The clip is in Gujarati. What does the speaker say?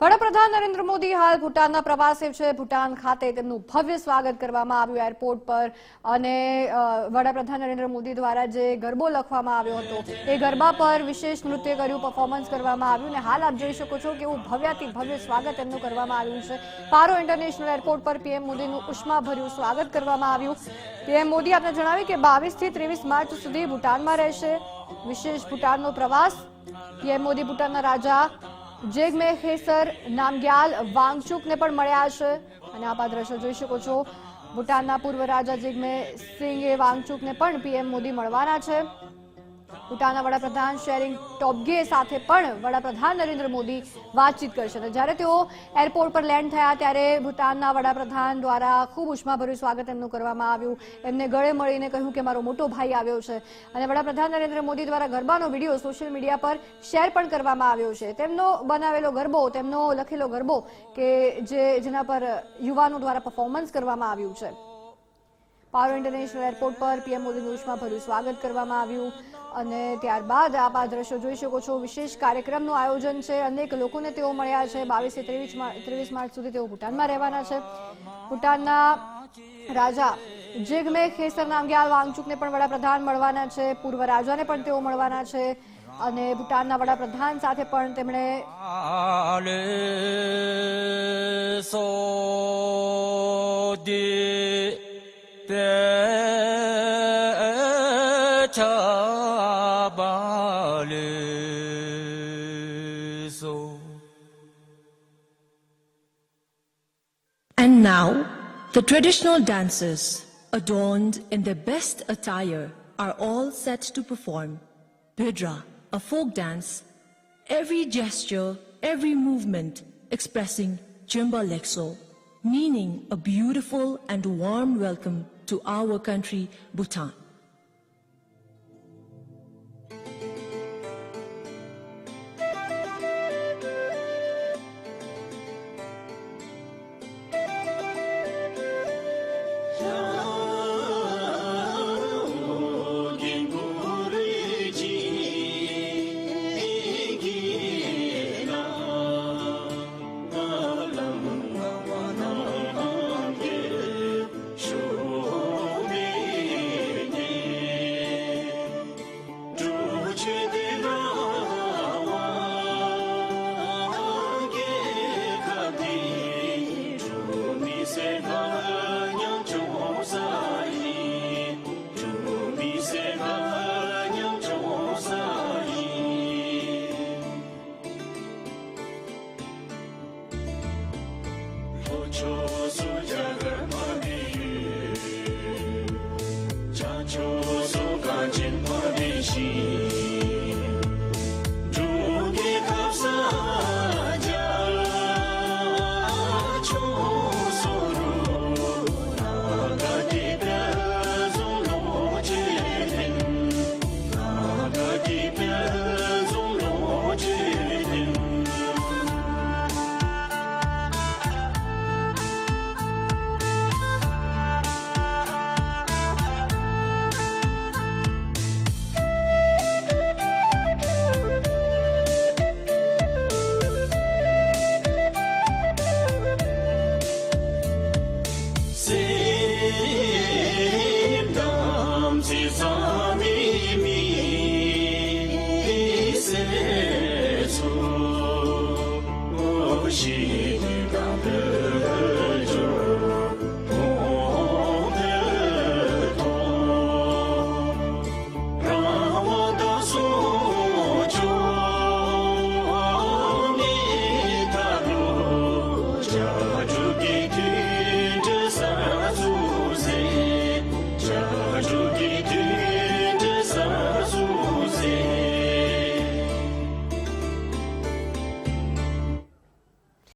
વડાપ્રધાન નરેન્દ્ર મોદી હાલ ભૂટાનના પ્રવાસે છે. ભૂટાન ખાતે તેમનું ભવ્ય સ્વાગત કરવામાં આવ્યું એરપોર્ટ પર અને વડાપ્રધાન નરેન્દ્ર મોદી દ્વારા જે ગરબો લખવામાં આવ્યો હતો, એ ગરબા પર વિશેષ નૃત્ય કર્યું પરફોર્મન્સ કરવામાં આવ્યું અને હાલ આપ જોઈ શકો છો કે એવું ભવ્યાથી ભવ્ય સ્વાગત એમનું કરવામાં આવ્યું છે. પારો ઇન્ટરનેશનલ એરપોર્ટ પર પીએમ મોદીનું ઉષ્માભર્યું સ્વાગત કરવામાં આવ્યું. પીએમ મોદી આપને જણાવ્યું કે બાવીસથી ત્રેવીસ માર્ચ સુધી ભૂટાનમાં રહેશે. વિશેષ ભૂટાનનો પ્રવાસ. પીએમ મોદી ભૂટાનના રાજા જેગમે ખેસર નામગ્યાલ વાંગચુકને પણ મળ્યા છે. અને આપ આ દ્રશ્યો જોઈ શકો છો. ભૂટાનના પૂર્વ રાજા જેગમે સિંઘે વાંગચુકને પણ પીએમ મોદી મળવાના છે. ભૂટાનના વડાપ્રધાન શેરિંગ ટોબગે સાથે પણ વડાપ્રધાન નરેન્દ્ર મોદી વાતચીત કરશે અને જ્યારે તેઓ એરપોર્ટ પર લેન્ડ થયા ત્યારે ભૂટાનના વડાપ્રધાન દ્વારા ખૂબ ઉષ્માભર્યું સ્વાગત એમનું કરવામાં આવ્યું. એમને ગળે મળીને કહ્યું કે મારો મોટો ભાઈ આવ્યો છે. અને વડાપ્રધાન નરેન્દ્ર મોદી દ્વારા ગરબાનો વીડિયો સોશિયલ મીડિયા પર શેર પણ કરવામાં આવ્યો છે. તેમનો બનાવેલો ગરબો, તેમનો લખેલો ગરબો કે જે જેના પર યુવાનો દ્વારા પરફોર્મન્સ કરવામાં આવ્યું છે. પારો ઇન્ટરનેશનલ એરપોર્ટ પર પીએમ મોદીનું ઉષ્માભર્યું સ્વાગત કરવામાં આવ્યું. અને ત્યારબાદ આપ આ દ્રશ્યો જોઈ શકો છો. વિશેષ કાર્યક્રમનું આયોજન છે. અનેક લોકોને તેઓ મળ્યા છે. બાવીસથી ત્રેવીસ ત્રેવીસ માર્ચ સુધી તેઓ ભૂટાનમાં રહેવાના છે. ભૂટાનના રાજા જેગમે ખેસર નામગ્યાલ વાંગચુકને પણ વડાપ્રધાન મળવાના છે. પૂર્વ રાજાને પણ તેઓ મળવાના છે. અને ભૂટાનના વડાપ્રધાન સાથે પણ તેમણે ale And now, the traditional dancers, adorned in their best attire, are all set to perform. Bidra, a folk dance, every gesture, every movement expressing Chimba Lexo, meaning a beautiful and warm welcome to our country, Bhutan.